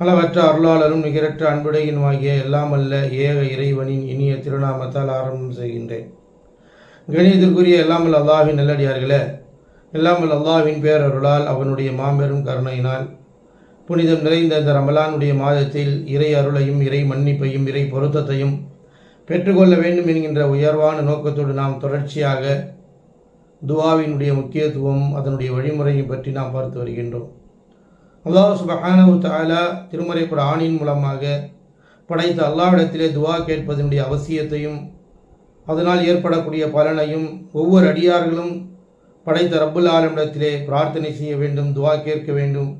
அளவற்ற அருளாளரும் நிகரற்ற அன்புடையினுமாகிய எல்லாம் அல்ல ஏக இறைவனின் இனிய திருநாமத்தால் ஆரம்பம் செய்கின்றேன். கணிதத்திற்குரிய எல்லாமல் அல்லாவின் நல்லடியார்களே எல்லாமல் அல்லாவின் பேரருளால் அவனுடைய மாபெரும் கருணையினால் புனிதம் நிறைந்த இந்த ரமலானுடைய மாதத்தில் இறை அருளையும் இறை மன்னிப்பையும் இறை பொருத்தத்தையும் பெற்றுக்கொள்ள வேண்டும் என்கின்ற உயர்வான நோக்கத்தோடு நாம் தொடர்ச்சியாக துவாவினுடைய முக்கியத்துவம் அதனுடைய வழிமுறையும் பற்றி நாம் பார்த்து வருகின்றோம். அல்லாஹ் சுபஹானவு தாலா திருமறை குரானின் மூலமாக படைத்த அல்லாவிடத்திலே துவா கேட்பதனுடைய அவசியத்தையும் அதனால் ஏற்படக்கூடிய பலனையும் ஒவ்வொரு அடியார்களும் படைத்த ரப்புல் ஆலமிடத்திலே பிரார்த்தனை செய்ய வேண்டும் துவா கேட்க வேண்டும்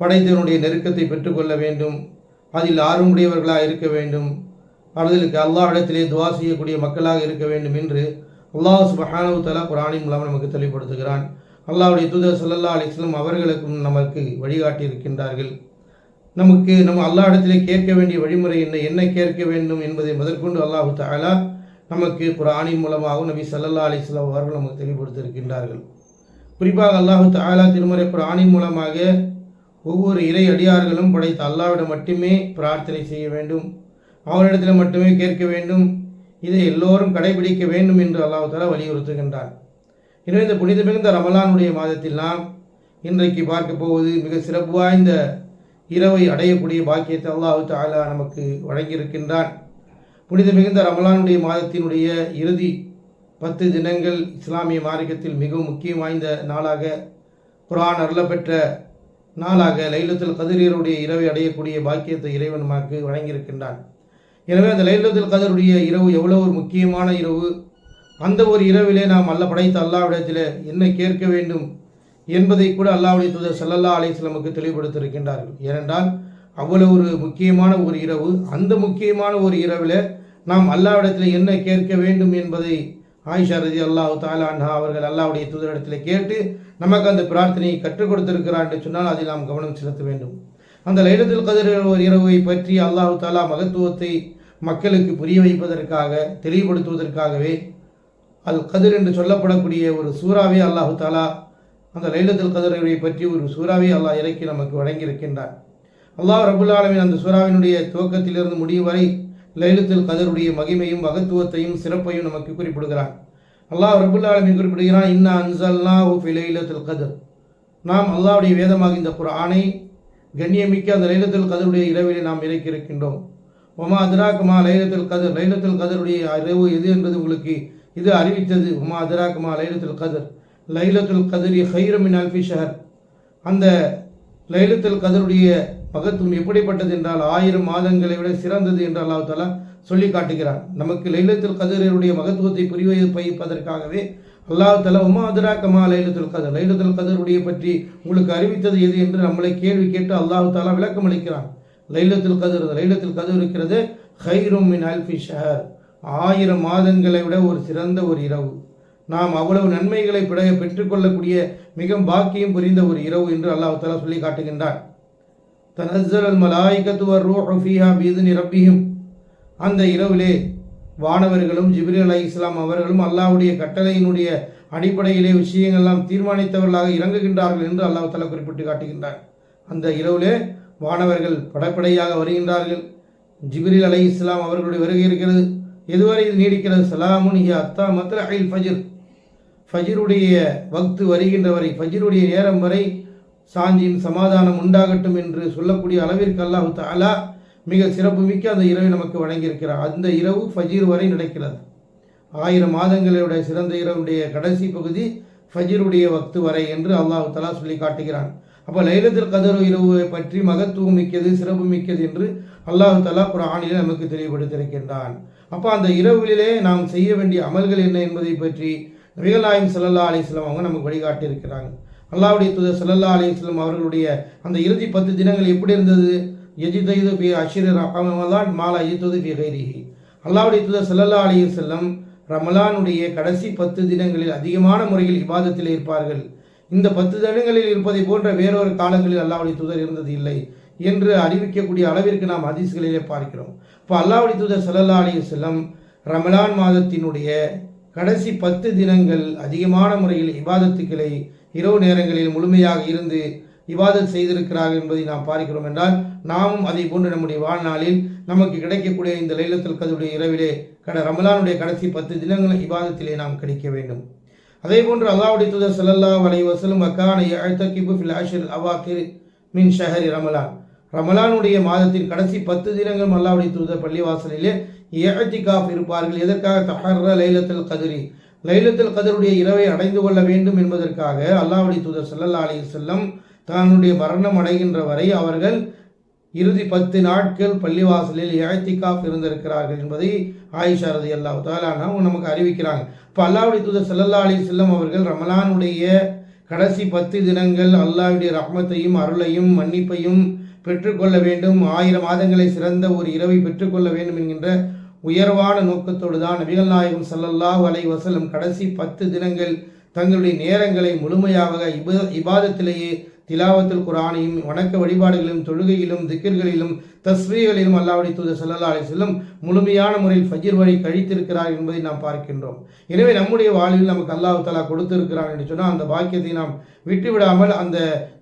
படைத்தவனுடைய நெருக்கத்தை பெற்றுக்கொள்ள வேண்டும் அதில் ஆர்வமுடையவர்களாக இருக்க வேண்டும் அவர்களுக்கு அல்லாஹ்விடத்திலே துவா செய்யக்கூடிய மக்களாக இருக்க வேண்டும் என்று அல்லாஹ் சுபஹானவு தலா குரானின் மூலம் நமக்கு தெளிவுபடுத்துகிறான். அல்லாவுடைய தூதர் சல்லல்லா அலிஸ்லம் அவர்களுக்கும் நமக்கு வழிகாட்டி இருக்கின்றார்கள் நமக்கு நம்ம இடத்திலே கேட்க வேண்டிய வழிமுறை என்ன என்ன கேட்க வேண்டும் என்பதை முதற்கொண்டு அல்லாஹு தாலா நமக்கு புராணி மூலமாகவும் நபி சல்லல்லா அலிஸ்லாம் அவர்கள் நமக்கு தெளிவுபடுத்தியிருக்கின்றார்கள். குறிப்பாக அல்லாஹு தாலா திருமறை புராணி மூலமாக ஒவ்வொரு இறை அடியார்களும் படைத்த அல்லாவிடம் மட்டுமே பிரார்த்தனை செய்ய வேண்டும். அவரிடத்தில் மட்டுமே கேட்க வேண்டும். இதை எல்லோரும் கடைபிடிக்க வேண்டும் என்று அல்லாஹு தாலா வலியுறுத்துகின்றான். எனவே இந்த புனித மிகுந்த ரமலானுடைய மாதத்தில் நாம் இன்றைக்கு பார்க்க போவது மிக சிறப்பு வாய்ந்த இரவை அடையக்கூடிய பாக்கியத்தை அல்லாஹு தாலா நமக்கு வழங்கியிருக்கின்றான். புனித மிகுந்த ரமலானுடைய மாதத்தினுடைய இறுதி பத்து தினங்கள் இஸ்லாமிய மார்க்கத்தில் மிகவும் முக்கியம் வாய்ந்த நாளாக குரான் அருளப்பெற்ற நாளாக லைலத்துல் கதிரியருடைய இரவை அடையக்கூடிய பாக்கியத்தை இறைவன் நமக்கு வழங்கியிருக்கின்றான். எனவே அந்த லைலத்துல் கதருடைய இரவு எவ்வளவு ஒரு முக்கியமான இரவு? அந்த ஒரு இரவிலே நாம் அல்ல படைத்த அல்லாவிடத்தில் என்ன கேட்க வேண்டும் என்பதை கூட அல்லாவுடைய தூதர் சல்லல்லா அலிஸ்லமுக்கு தெளிவுபடுத்தியிருக்கின்றார்கள். ஏனென்றால் அவ்வளவு ஒரு முக்கியமான ஒரு இரவு அந்த முக்கியமான ஒரு இரவில் நாம் அல்லாவிடத்தில் என்ன கேட்க வேண்டும் என்பதை ஆயிஷா ரதி அல்லாஹு தாலா அவர்கள் அல்லாவுடைய தூதரிடத்தில் கேட்டு நமக்கு அந்த பிரார்த்தனையை கற்றுக் கொடுத்திருக்கிறார் என்று சொன்னால் அதில் நாம் கவனம் செலுத்த வேண்டும். அந்த லைலத்தில் கதிர் ஒரு இரவை பற்றி அல்லாஹு தாலா மகத்துவத்தை மக்களுக்கு புரிய வைப்பதற்காக தெளிவுபடுத்துவதற்காகவே அல் கதிர் என்று சொல்லப்படக்கூடிய ஒரு சூறாவே அல்லாஹு தாலா அந்த லைலத்தில் கதிரை பற்றி ஒரு சூறாவே அல்லாஹ் இறக்கி நமக்கு வழங்கியிருக்கின்றார் அல்லாஹ் ரபுல் ஆலமின் அந்த சூறாவினுடைய துவக்கத்திலிருந்து முடியும் வரை லைலத்தில் கதருடைய மகிமையும் மகத்துவத்தையும் சிறப்பையும் நமக்கு குறிப்பிடுகிறான். அல்லாஹ் ரபுல் ஆலமின் குறிப்பிடுகிறான் இன்னா அன்சல்லா ஃபி லைலத்தில் கதர். நாம் அல்லாவுடைய வேதமாக இந்த குரானை கண்ணியமிக்க அந்த லைலத்தில் கதருடைய இரவிலே நாம் இறக்கியிருக்கின்றோம் ஒமா அதிராக்குமா லைலத்தில் கதர்? லைலத்தில் கதருடைய இரவு எது? என்பது உங்களுக்கு இது அறிவித்தது. உமா அதராக்குமா லைலத்துல் கதர். லைலத்துல் கதிரி ஹைரமின் அல்பி ஷஹர். அந்த லைலத்துல் கதருடைய மகத்துவம் எப்படிப்பட்டது என்றால் ஆயிரம் மாதங்களை விட சிறந்தது என்று அல்லாஹ் தாலா சொல்லி காட்டுகிறான். நமக்கு லைலத்துல் கதருடைய மகத்துவத்தை புரிய பயிப்பதற்காகவே அல்லாஹ் தலா உமா அதராக்கமா லைலத்துல் கதர். லைலத்துல் கதருடைய பற்றி உங்களுக்கு அறிவித்தது எது என்று நம்மளை கேள்வி கேட்டு அல்லாஹ் தாலா விளக்கம் அளிக்கிறான் லைலத்துல் கதர் லைலத்துல் கதர் இருக்கிறது ஹைரும் மின் அல்பி ஷஹர். ஆயிரம் மாதங்களை விட ஒரு சிறந்த ஒரு இரவு. நாம் அவ்வளவு நன்மைகளை பிடைய பெற்றுக்கொள்ளக்கூடிய மிக பாக்கியம் புரிந்த ஒரு இரவு என்று அல்லாஹ் சொல்லி காட்டுகின்றார் தனஸ்ஸல் அல் மலாய்கத்து வர் ரூஹு ஃபீஹா அந்த இரவிலே வானவர்களும் ஜிப்ரி அலி இஸ்லாம் அவர்களும் அல்லாஹ்வுடைய கட்டளையினுடைய அடிப்படையிலே விஷயங்கள்லாம் தீர்மானித்தவர்களாக இறங்குகின்றார்கள் என்று அல்லாஹ் குறிப்பிட்டு காட்டுகின்றார் அந்த இரவிலே வானவர்கள் படப்படையாக வருகின்றார்கள். ஜிப்ரில் அலி இஸ்லாம் அவர்களுடைய வருகை இருக்கிறது. எதுவரை இது நீடிக்கிறது? சலாமுன் அத்தா மத்ல அயில் ஃபஜிர். ஃபஜிருடைய வக்து வருகின்ற வரை ஃபஜிருடைய நேரம் வரை சாந்தியின் சமாதானம் உண்டாகட்டும் என்று சொல்லக்கூடிய அளவிற்கு அல்லாஹு தாலா மிக சிறப்புமிக்க அந்த இரவை நமக்கு வழங்கியிருக்கிறார். அந்த இரவு ஃபஜீர் வரை நடக்கிறது. ஆயிரம் மாதங்களுடைய சிறந்த இரவுடைய கடைசி பகுதி ஃபஜீருடைய வக்து வரை என்று அல்லாஹு தலா சொல்லி காட்டுகிறான். அப்போ லைலத்தில் கதர் இரவு பற்றி மகத்துவம் மிக்கது சிறப்பு மிக்கது என்று அல்லாஹ் தலா குரானிலே நமக்கு தெளிவுபடுத்தியிருக்கின்றான். அப்போ அந்த இரவுகளிலே நாம் செய்ய வேண்டிய அமல்கள் என்ன என்பதை பற்றி நபிகள் நாயம் சல்லல்லா அலிஸ்லாம் அவங்க நமக்கு வழிகாட்டியிருக்கிறாங்க. அல்லாவுடைய தூதர் சல்லல்லா அலிஸ்லாம் அவர்களுடைய அந்த இறுதி பத்து தினங்கள் எப்படி இருந்தது? எஜிதைது பி அஷிர் ரஹமலான் மாலா எஜித்தது பி கைரிஹி. அல்லாவுடைய தூதர் சல்லல்லா அலி செல்லம் ரமலானுடைய கடைசி பத்து தினங்களில் அதிகமான முறையில் இபாதத்தில் இருப்பார்கள். இந்த பத்து தினங்களில் இருப்பதை போன்ற வேறொரு காலங்களில் அல்லாவுடைய தூதர் இருந்தது இல்லை. என்று அறிவிக்கக்கூடிய அளவிற்கு நாம் ஹதீஸ்களிலே பார்க்கிறோம். இப்போ அல்லாவுடைய தூதர் சல்லல்லா அலி செல்லம் ரமலான் மாதத்தினுடைய கடைசி பத்து தினங்கள் அதிகமான முறையில் இபாதத்துக்களை இரவு நேரங்களில் முழுமையாக இருந்து இவாதம் செய்திருக்கிறார்கள் என்பதை நாம் பார்க்கிறோம் என்றால் நாமும் அதை போன்று நம்முடைய வாழ்நாளில் நமக்கு கிடைக்கக்கூடிய இந்த லைலத்தில் கதுடைய இரவிலே கட ரமலானுடைய கடைசி பத்து தினங்கள் இவாதத்திலே நாம் கிடைக்க வேண்டும். அதே போன்று அல்லாவுடைய தூதர் சல்லல்லா அலைஹி வஸல்லம் அக்கான யஅதகிபு ஃபில் ஆஷில் அவாகிர் மின் ஷஹரி ரமலான். ரமலானுடைய மாதத்தின் கடைசி பத்து தினங்கள் அல்லாவுடைய தூதர் பள்ளிவாசலிலே ஏகத்திகாஃப் இருப்பார்கள். எதற்காக? தஹர்ர லைலத்தில் கதிரி. லைலத்தில் கதருடைய இரவை அடைந்து கொள்ள வேண்டும் என்பதற்காக அல்லாவுடைய தூதர் செல்லல்லா அலி செல்லம் தன்னுடைய மரணம் அடைகின்ற வரை அவர்கள் இறுதி பத்து நாட்கள் பள்ளிவாசலில் ஏகத்திகாஃப் இருந்திருக்கிறார்கள் என்பதை ஆயிஷா ரதி அல்லா தாலானா நமக்கு அறிவிக்கிறாங்க. இப்போ அல்லாவுடைய தூதர் செல்லல்லா அலி செல்லம் அவர்கள் ரமலானுடைய கடைசி பத்து தினங்கள் அல்லாவுடைய ரஹ்மத்தையும் அருளையும் மன்னிப்பையும் பெற்றுக்கொள்ள வேண்டும். ஆயிரம் மாதங்களை சிறந்த ஒரு இரவை பெற்றுக்கொள்ள வேண்டும் என்கின்ற உயர்வான நோக்கத்தோடு தான் நபிகள் நாயகம் ஸல்லல்லாஹு வலை வசலம் கடைசி பத்து தினங்கள் தங்களுடைய நேரங்களை முழுமையாக இப இபாதத்திலேயே திலாவத்தில் குரானையும் வணக்க வழிபாடுகளிலும் தொழுகையிலும் திக்கிர்களிலும் தஸ்ரீகளிலும் அல்லாவுடைய தூதர் ஸல்லல்லாஹு அலைஹி முழுமையான முறையில் ஃபஜிர் வழி கழித்திருக்கிறார் என்பதை நாம் பார்க்கின்றோம். எனவே நம்முடைய வாழ்வில் நமக்கு அல்லாஹு தலா கொடுத்திருக்கிறான் என்று சொன்னால் அந்த பாக்கியத்தை நாம் விட்டுவிடாமல் அந்த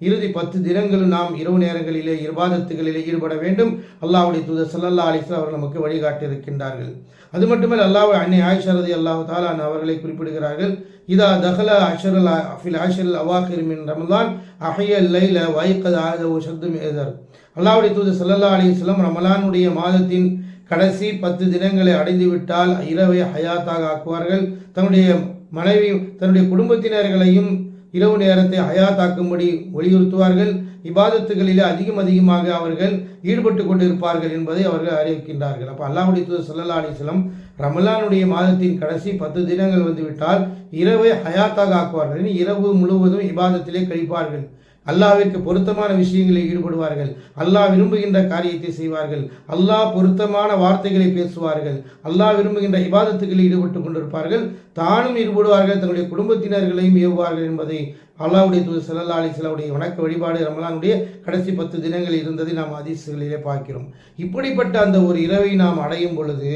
இறுதி பத்து தினங்களும் நாம் இரவு நேரங்களிலே இருபாதத்துகளிலே ஈடுபட வேண்டும். அல்லாவுடைய தூதர் செல்லல்லா அலைஹி அவர்கள் நமக்கு வழிகாட்டி இருக்கின்றார்கள் அது மட்டுமல்ல அல்லாஹ் அன்னை ஆயிஷரதி அல்லாஹு அல்லாஹ் தாலா அவர்களை குறிப்பிடுகிறார்கள். இதா தஹல அஷரல் அஃபில் அஷரல் அவாஹிர் மின் ரமலான் அஹைய லைல வைகத் ஆதவு சத்தும் மேதர் அல்லாவுடைய தூது சல்லல்லா அலைஹி ரமலானுடைய மாதத்தின் கடைசி பத்து தினங்களை அடைந்துவிட்டால் இரவை ஹயாத்தாக ஆக்குவார்கள். தன்னுடைய மனைவி தன்னுடைய குடும்பத்தினர்களையும் இரவு நேரத்தை ஹயாத்தாக்கும்படி வலியுறுத்துவார்கள். இபாதத்துகளிலே அதிகம் அதிகமாக அவர்கள் ஈடுபட்டு கொண்டிருப்பார்கள் என்பதை அவர்கள் அறிவிக்கின்றார்கள். அப்போ அல்லாஹுடைய தூதர் சல்லா அலிஸ்லம் ரமலானுடைய மாதத்தின் கடைசி பத்து தினங்கள் வந்துவிட்டால் இரவை ஹயாத்தாக ஆக்குவார்கள். இரவு முழுவதும் இபாதத்திலே கழிப்பார்கள். அல்லாவிற்கு பொருத்தமான விஷயங்களில் ஈடுபடுவார்கள். அல்லாஹ் விரும்புகின்ற காரியத்தை செய்வார்கள். அல்லாஹ் பொருத்தமான வார்த்தைகளை பேசுவார்கள். அல்லாஹ் விரும்புகின்ற இபாதத்துகளில் ஈடுபட்டு கொண்டிருப்பார்கள். தானும் ஈடுபடுவார்கள். தன்னுடைய குடும்பத்தினர்களையும் ஏவுவார்கள் என்பதை அல்லாவுடைய தூது சல்லா அலிஸ்லாவுடைய வணக்க வழிபாடு ரமலானுடைய கடைசி பத்து தினங்கள் இருந்ததை நாம் அதிசயங்களிலே பார்க்கிறோம். இப்படிப்பட்ட அந்த ஒரு இரவை நாம் அடையும் பொழுது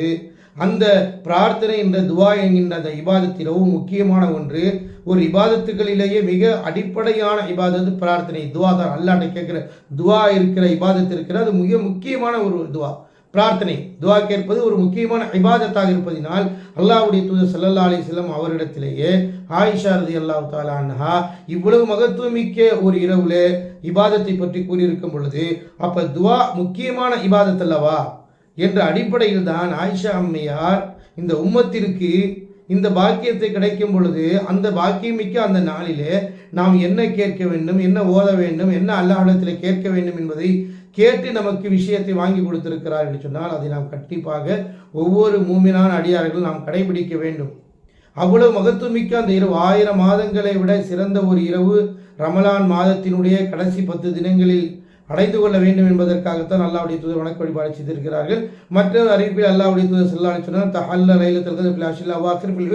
அந்த பிரார்த்தனை என்ற துவா என்கின்ற அந்த இபாதத் முக்கியமான ஒன்று. ஒரு இபாதத்துகளிலேயே மிக அடிப்படையான இபாதத்து பிரார்த்தனை. துவா தான் அல்லாண்ட கேட்குற துவா இருக்கிற இபாதத்து இருக்கிற அது மிக முக்கியமான ஒரு துவா. பிரார்த்தனை. துவா கேட்பது ஒரு முக்கியமான இபாதத்தாக இருப்பதினால் அல்லாவுடைய தூதர் சல்லல்லா செல்லம் அவரிடத்திலேயே ஆயிஷா ரதி அல்லாஹ் தாலான்ஹா இவ்வளவு மகத்துவமிக்க ஒரு இரவுல இபாதத்தை பற்றி கூறியிருக்கும் பொழுது அப்போ துவா முக்கியமான இபாதத் அல்லவா? என்ற அடிப்படையில் தான் ஆயிஷா அம்மையார் இந்த உம்மத்திற்கு இந்த பாக்கியத்தை கிடைக்கும் பொழுது அந்த பாக்கியமிக்க அந்த நாளிலே நாம் என்ன கேட்க வேண்டும் என்ன ஓத வேண்டும் என்ன அல்லாஹிடத்தில் கேட்க வேண்டும் என்பதை கேட்டு நமக்கு விஷயத்தை வாங்கி கொடுத்திருக்கிறார் என்று சொன்னால் அதை நாம் கண்டிப்பாக ஒவ்வொரு மூமினான அடியார்கள் நாம் கடைபிடிக்க வேண்டும். அவ்வளவு மகத்துவமிக்க அந்த இரவு ஆயிரம் மாதங்களை விட சிறந்த ஒரு இரவு ரமலான் மாதத்தினுடைய கடைசி பத்து தினங்களில் அடைந்து கொள்ள வேண்டும் என்பதற்காகத்தான் அல்லாவுடைய தூதர் வணக்க வழிபாடு செய்திருக்கிறார்கள். மற்றொரு அறிவிப்பில் அல்லாவுடைய தூதர் செல்லான்னு சொன்னால் தஹல்ல லைலத்தில் பிளாஷில் அவாக்கிர் பில்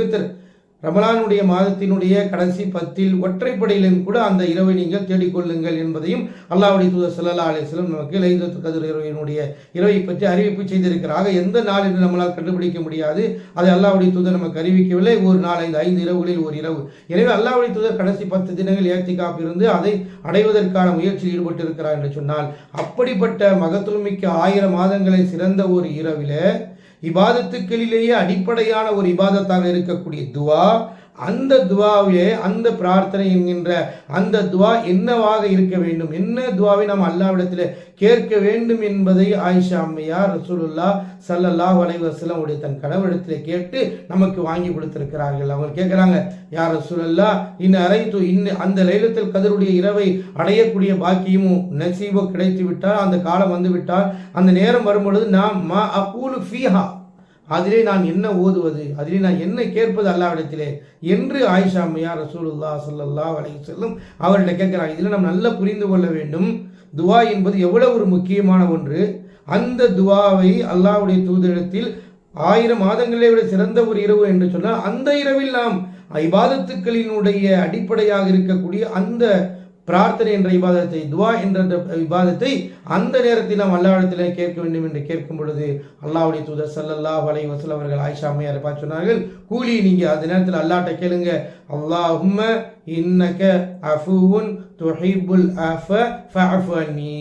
ரமலானுடைய மாதத்தினுடைய கடைசி பத்தில் ஒற்றைப்படையிலும் கூட அந்த இரவை நீங்கள் தேடிக்கொள்ளுங்கள் என்பதையும் அல்லாவுடைய தூதர் ஸல்லல்லாஹு அலைஹி நமக்கு லைந்த கதிர் இரவினுடைய இரவை பற்றி அறிவிப்பு செய்திருக்கிறாக எந்த நாள் என்று நம்மளால் கண்டுபிடிக்க முடியாது. அதை அல்லாவுடைய தூதர் நமக்கு அறிவிக்கவில்லை. ஒரு நாள் ஐந்து ஐந்து இரவுகளில் ஒரு இரவு. எனவே அல்லாவுடைய தூதர் கடைசி பத்து தினங்கள் ஏற்றி காப்பிருந்து அதை அடைவதற்கான முயற்சியில் ஈடுபட்டிருக்கிறார் என்று சொன்னால் அப்படிப்பட்ட மகத்துவமிக்க ஆயிரம் மாதங்களை சிறந்த ஒரு இரவிலே இபாதத்துக்களிலேயே அடிப்படையான ஒரு இபாதத்தாக இருக்கக்கூடிய துவா அந்த துவாவே அந்த பிரார்த்தனை என்கின்ற அந்த துவா என்னவாக இருக்க வேண்டும்? என்ன துவாவை நாம் அல்லாவிடத்தில் கேட்க வேண்டும் என்பதை ஆயிஷா அம்மையார் ரசூலுல்லா சல்லல்லா அலைஹி உடைய தன் கணவரிடத்தில் கேட்டு நமக்கு வாங்கி கொடுத்திருக்கிறார்கள். அவங்க கேட்குறாங்க யார் ரசூலல்லா இன்ன அரைத்து இன்னும் அந்த லைலத்தில் கதருடைய இரவை அடையக்கூடிய பாக்கியமும் நசீபோ கிடைத்து விட்டால் அந்த காலம் வந்து விட்டால் அந்த நேரம் வரும்பொழுது நாம் மா அப்பூலு ஃபீஹா அதிலே நான் என்ன ஓதுவது? அதிலே நான் என்ன கேட்பது அல்லாவிடத்திலே? என்று ஆயிஷா அம்மையா ரசூலுல்லா ஸல்லல்லாஹு வலை செல்லும் அவர்கிட்ட கேட்கிறாங்க. இதில் நாம் நல்லா புரிந்து கொள்ள வேண்டும். துவா என்பது எவ்வளவு ஒரு முக்கியமான ஒன்று. அந்த துவாவை அல்லாவுடைய தூதரிடத்தில் ஆயிரம் மாதங்களை விட சிறந்த ஒரு இரவு என்று சொன்னால் அந்த இரவில் நாம் ஐபாதத்துக்களினுடைய அடிப்படையாக இருக்கக்கூடிய அந்த பிரார்த்தனை என்ற விவாதத்தை துவா என்ற விவாதத்தை அந்த நேரத்தில் நாம் அல்லாவிடத்தில் கேட்க வேண்டும் என்று கேட்கும் பொழுது அல்லாவுடைய தூதர் சல்லல்லா வலை வசல் அவர்கள் ஆயிஷா அம்மையார் பார்த்து சொன்னார்கள் கூலி நீங்கள் அந்த நேரத்தில் அல்லாட்ட கேளுங்க. அல்லாஹும்ம இன்னக அஃபுவுன் துஹிப்புல் அஃப ஃபஅஃபு அன்னி.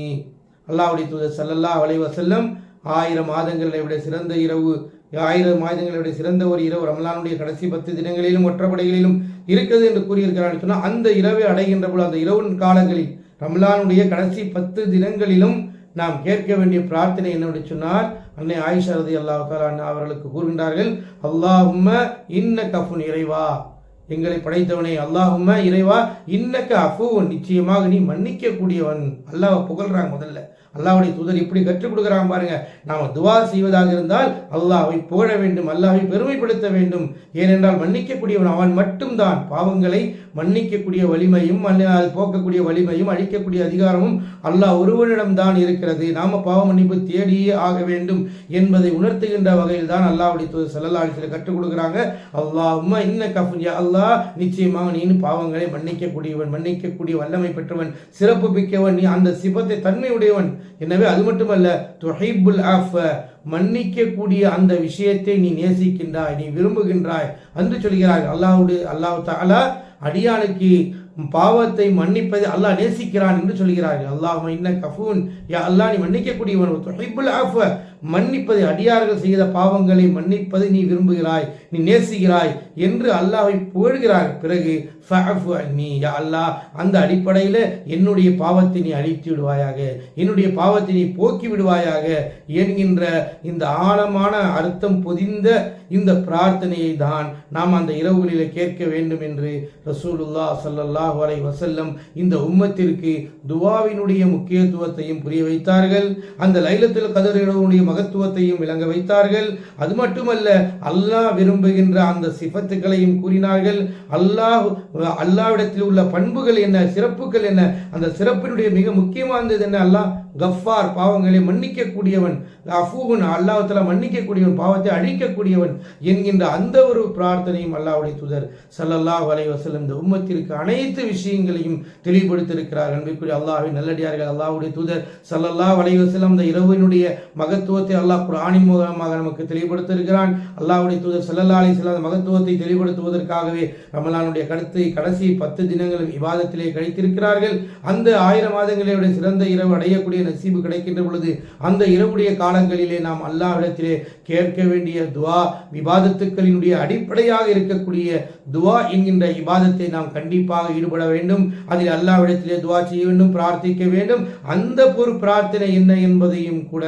தூதர் சல்லல்லா வலை வசல்லம் ஆயிரம் மாதங்களை விட சிறந்த இரவு ஆயிரம் மாதங்களுடைய சிறந்த ஒரு இரவு ரமலானுடைய கடைசி பத்து தினங்களிலும் ஒற்றப்படைகளிலும் இருக்குது என்று கூறியிருக்கிறார் சொன்னால் அந்த இரவை அடைகின்ற பொழுது அந்த இரவு காலங்களில் ரம்லானுடைய கடைசி பத்து தினங்களிலும் நாம் கேட்க வேண்டிய பிரார்த்தனை என்னவென்று சொன்னால் அன்னை ஆயிஷா ரதி அல்லாஹ் அவர்களுக்கு கூறுகின்றார்கள் அல்லாஹும்ம இன்ன கஃபுன் இறைவா. எங்களை படைத்தவனே அல்லாஹும்ம இறைவா இன்னக்க அஃபுவன். நிச்சயமாக நீ மன்னிக்க கூடியவன் அல்லாஹ் புகழ்றாங்க முதல்ல. அல்லாவுடைய தூதர் இப்படி கற்றுக் கொடுக்குறாங்க பாருங்க. நாம துவா செய்வதாக இருந்தால் அல்லாஹை புகழ வேண்டும் அல்லாவை பெருமைப்படுத்த வேண்டும். ஏனென்றால் மன்னிக்கக்கூடியவன் அவன் மட்டும்தான். பாவங்களை மன்னிக்கக்கூடிய வலிமையும் அது போக்கக்கூடிய வலிமையும் அழிக்கக்கூடிய அதிகாரமும் அல்லாஹ் ஒருவனிடம்தான் இருக்கிறது. நாம பாவ மன்னிப்பு தேடியே ஆக வேண்டும் என்பதை உணர்த்துகின்ற வகையில் தான் அல்லாஹுடைய தூதர் செல்லலாட்சியில் கற்றுக் கொடுக்குறாங்க. அல்லாஹும்ம இன்ன கஃபுன் அல்லாஹ் நிச்சயமாக நீ பாவங்களை மன்னிக்கக்கூடியவன் மன்னிக்கக்கூடிய வல்லமை பெற்றவன் சிறப்பு மிக்கவன் நீ அந்த சிபத்தை தன்மையுடையவன். எனவே அது மட்டுமல்ல துஹைபுல் ஆஃப மன்னிக்கக்கூடிய அந்த விஷயத்தை நீ நேசிக்கின்றாய் நீ விரும்புகின்றாய் என்று சொல்கிறாய் அல்லாஹ்வுடைய அல்லாஹ் தாலா அடியானுக்கு பாவத்தை மன்னிப்பதை அல்லாஹ் நேசிக்கிறான் என்று சொல்கிறார்கள். அல்லாஹ் இன்ன கஃபூன் யா அல்லாஹ் நீ மன்னிக்கக்கூடியவன். துஹைபுல் ஆஃப மன்னிப்பது அடியார்கள் செய்த பாவங்களை மன்னிப்பதை நீ விரும்புகிறாய் நீ நேசிக்கிறாய் என்று அல்லாஹை புகழ்கிறார். பிறகு நீ யா அல்லாஹ் அந்த அடிப்படையில் என்னுடைய பாவத்தை நீ அழித்து விடுவாயாக என்னுடைய பாவத்தை நீ போக்கி விடுவாயாக என்கின்ற இந்த ஆழமான அர்த்தம் பொதிந்த இந்த பிரார்த்தனையை தான் நாம் அந்த இரவுகளில் கேட்க வேண்டும் என்று ரசூலுல்லா சல்லல்லாஹ் வரை வசல்லம் இந்த உம்மத்திற்கு துவாவினுடைய முக்கியத்துவத்தையும் புரிய வைத்தார்கள். அந்த லைலத்தில் கதர் மகத்துவத்தையும் விளங்க வைத்தார்கள். அது மட்டுமல்ல அல்லாஹ் விரும்புகின்ற அந்த சிபத்துக்களையும் கூறினார்கள். அல்லாஹ் அல்லாவிடத்தில் உள்ள பண்புகள் என்ன சிறப்புகள் என்ன? அந்த சிறப்பினுடைய மிக முக்கியமானது என்ன? அல்லாஹ் கஃபார் பாவங்களை மன்னிக்கக்கூடியவன் அஃபூன் அல்லாஹத்தில் மன்னிக்கக்கூடியவன் பாவத்தை அழிக்கக்கூடியவன் என்கின்ற அந்த ஒரு பிரார்த்தனையும் அல்லாவுடைய தூதர் சல்லல்லாஹ் வலைவசலம் இந்த உம்மத்திற்கு அனைத்து விஷயங்களையும் தெளிவுபடுத்தியிருக்கிறார். அன்பிற்குரிய அல்லாஹின் நல்லடியார்கள் அல்லாவுடைய தூதர் சல்லல்லாஹ் வலைவசலம் இந்த இரவினுடைய மகத்துவத்தை அல்லாஹ் குரானின் மூலமாக நமக்கு தெளிவுபடுத்திருக்கிறான் அல்லாஹ்வுடைய தூதர் ஸல்லல்லாஹு செல்லாத மகத்துவத்தை தெளிவுபடுத்துவதற்காகவே ரமலானுடைய கருத்தை கடைசி பத்து தினங்களும் விவாதத்திலே கழித்திருக்கிறார்கள். அந்த ஆயிரம் மாதங்களை சிறந்த இரவு அடையக்கூடிய நசீபு கிடைக்கின்ற பொழுது அந்த இரவுடைய காலங்களிலே நாம் அல்லாஹிடத்திலே கேட்க வேண்டிய துவா விவாதத்துக்களினுடைய அடிப்படையாக இருக்கக்கூடிய துவா என்கின்ற இபாதத்தை நாம் கண்டிப்பாக ஈடுபட வேண்டும். அதில் அல்லாஹ்விடத்திலே துவா செய்ய வேண்டும் பிரார்த்திக்க வேண்டும். அந்த ஒரு பிரார்த்தனை என்ன என்பதையும் கூட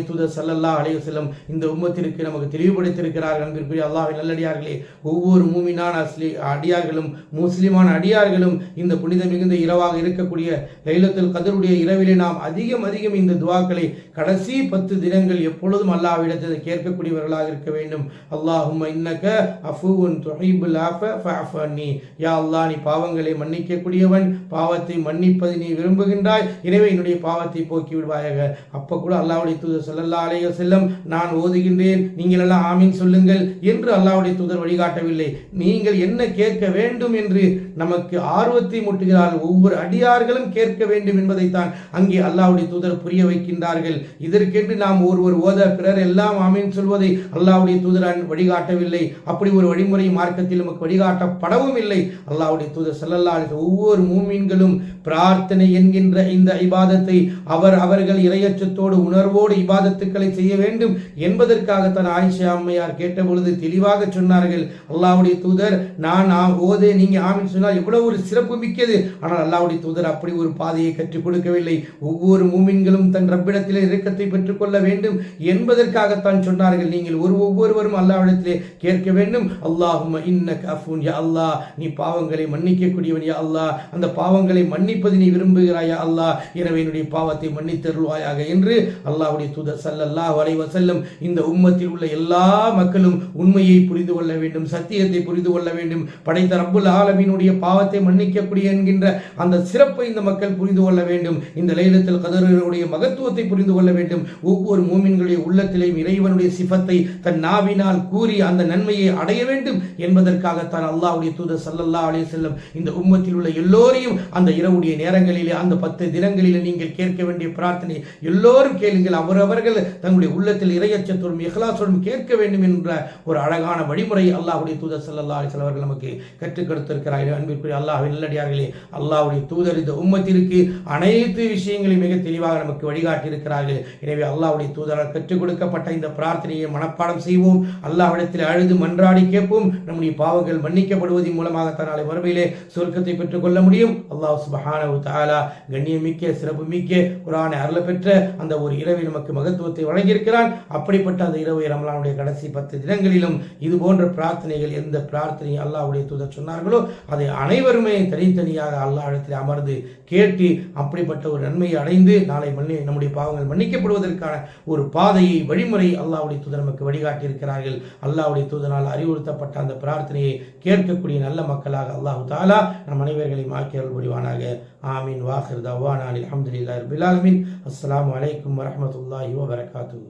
அல்லாஹ்வுடைய தூதர் சல்லல்லா அலைஹி செல்லும் இந்த உம்மத்திற்கு நமக்கு தெளிவுபடுத்தியிருக்கிறார்கள் அன்பிற்குரிய அல்லாஹ்வின் நல்லடியார்களே. ஒவ்வொரு மூமினான அஸ்லி அடியார்களும் முஸ்லிமான அடியார்களும் இந்த புனித மிகுந்த இரவாக இருக்கக்கூடிய லைலத்துல் கதருடைய இரவிலே நாம் அதிகம் அதிகம் இந்த துவாக்களை கடைசி பத்து தினங்கள் எப்பொழுதும் அல்லாஹ்விடத்தில் கேட்கக்கூடியவர்களாக இருக்க வேண்டும். அல்லாஹும் இன்னக அஃபூன் துஹிபுல் யா அல்லாஹ் நீ பாவங்களை மன்னிக்கக்கூடியவன் பாவத்தை மன்னிப்பதை நீ விரும்புகின்றாய் எனவே என்னுடைய பாவத்தை போக்கி விடுவாயாக அப்போ கூட அல்லாஹ்வுடைய தூதர் ஸல்லல்லாஹு அலைய வஸல்லம் நான் ஓதுகின்றேன் நீங்கள் எல்லாம் ஆமீன் சொல்லுங்கள் என்று அல்லாவுடைய தூதர் வழிகாட்டவில்லை. நீங்கள் என்ன கேட்க வேண்டும் என்று நமக்கு ஆர்வத்தை முட்டுகிறார் ஒவ்வொரு அடியார்களும் கேட்க வேண்டும் என்பதைத்தான் அங்கே அல்லாவுடைய தூதர் புரிய வைக்கின்றார்கள். இதற்கென்று நாம் ஒருவர் ஓத பிறர் எல்லாம் ஆமீன் சொல்வதை அல்லாவுடைய தூதர் வழிகாட்டவில்லை. அப்படி ஒரு வழிமுறை மார்க்கத்தில் நமக்கு வழிகாட்டப்படவும் இல்லை. அல்லாவுடைய தூதர் செல்லல்லா ஒவ்வொரு மூமீன்களும் பிரார்த்தனை என்கின்ற இந்த இபாதத்தை அவர் அவர்கள் இரையச்சத்தோடு உணர்வோடு இபாதத்துக்களை செய்ய வேண்டும் என்பதற்காகத்தான் ஆயிஷா அம்மையார் கேட்டபொழுது தெளிவாக சொன்னார்கள். அல்லாவுடைய தூதர் நான் ஆ- ஓதே நீங்க ஆமின் சொன்னால் எவ்வளவு ஒரு சிறப்பு மிக்கது. ஆனால் அல்லாவுடைய தூதர் அப்படி ஒரு பாதையை கற்றுக் கொடுக்கவில்லை. ஒவ்வொரு மூமின்களும் தன் ரப்பிடத்திலே இறக்கத்தை பெற்றுக்கொள்ள வேண்டும் என்பதற்காகத்தான் சொன்னார்கள். நீங்கள் ஒரு ஒவ்வொருவரும் அல்லாவிடத்திலே கேட்க வேண்டும். அல்லாஹும் இன்ன யா அல்லாஹ். நீ பாவங்களை மன்னிக்கக்கூடியவன் யா அல்லாஹ். அந்த பாவங்களை மன்னிப்பது நீ விரும்புகிறாயா அல்லாஹ். எனவே என்னுடைய பாவத்தை மன்னித்தருள்வாயாக என்று அல்லாஹ்வுடைய தூதர் சல்லல்லா அலைஹி செல்லும் இந்த உம்மத்தில் உள்ள எல்லா மக்களும் உண்மையை புரிந்து கொள்ள வேண்டும் சத்தியத்தை புரிந்து கொள்ள வேண்டும். படைத்த ரப்புல் ஆலமீனுடைய பாவத்தை மன்னிக்கக்கூடிய என்கின்ற அந்த சிறப்பை இந்த மக்கள் புரிந்து கொள்ள வேண்டும். இந்த லைலத்தில் கதர்களுடைய மகத்துவத்தை புரிந்து கொள்ள வேண்டும். ஒவ்வொரு மூமின்களுடைய உள்ளத்திலேயும் இறைவனுடைய சிபத்தை தன் நாவினால் கூறி அந்த நன்மையை அடைய வேண்டும் என்பதற்காகத்தான் அல்லாவுடைய தூதர் சல்லல்லா அலே செல்லும் இந்த உம்மத்தில் உள்ள எல்லோரையும் அந்த இரவுடைய நேரங்களிலே அந்த பத்து தினங்களிலே நீங்கள் கேட்க வேண்டிய பிரார்த்தனை எல்லோரும் கேளுங்கள். அவர்கள் தங்களுடைய உள்ளத்தில் இறையச்சத்தோடும் இஹ்லாசோடும் கேட்க வேண்டும் என்ற ஒரு அழகான வழிமுறை அல்லாஹுடைய தூதர் ஸல்லல்லாஹு அலைஹி அவர்கள் நமக்கு கற்றுக் கொடுத்திருக்கிறார்கள் அன்பிற்குரிய அல்லாஹ் நல்லடியார்களே அல்லாஹுடைய தூதர் இந்த உம்மத்திற்கு அனைத்து விஷயங்களையும் மிக தெளிவாக நமக்கு வழிகாட்டி இருக்கிறார்கள் எனவே அல்லாஹுடைய தூதரால் கற்றுக் கொடுக்கப்பட்ட இந்த பிரார்த்தனையை மனப்பாடம் செய்வோம். அல்லாஹ்விடத்தில் அழுது மன்றாடி கேட்போம். நம்முடைய பாவங்கள் மன்னிக்கப்படுவதன் மூலமாக தன்னாலே வறுமையிலே சொர்க்கத்தை பெற்றுக் கொள்ள முடியும். அல்லாஹ் சுபஹானஹு தாலா கண்ணியமிக்க சிறப்பு மிக்க குர்ஆனை அருள பெற்ற அந்த ஒரு இரவை நமக்கு மகத்துவத்தை வழங்கியிருக்கிறான் அப்படிப்பட்ட அந்த இரவு ரமலானுடைய கடைசி பத்து தினங்களிலும் இது போன்ற பிரார்த்தனைகள் எந்த பிரார்த்தனை அல்லாவுடைய தூதர் சொன்னார்களோ அதை அனைவருமே தனித்தனியாக அல்லாஹ்விடத்தில் அமர்ந்து கேட்டு அப்படிப்பட்ட ஒரு நன்மையை அடைந்து நாளை மன்னி நம்முடைய பாவங்கள் மன்னிக்கப்படுவதற்கான ஒரு பாதையை வழிமுறை அல்லாவுடைய தூதர் நமக்கு வழிகாட்டி இருக்கிறார்கள் தூதனால் அறிவுறுத்தப்பட்ட அந்த பிரார்த்தனையை கேட்கக்கூடிய நல்ல மக்களாக அல்லாஹு தாலா நம் அனைவர்களையும் ஆக்கி புரிவானாக ஆமீன் வாஹிர் தவானான் அல்ஹம்துலில்லாஹி ரபில் ஆலமீன் அஸ்ஸலாமு அலைக்கும் வரஹ்மத்துல்லாஹி வபரகாத்துஹு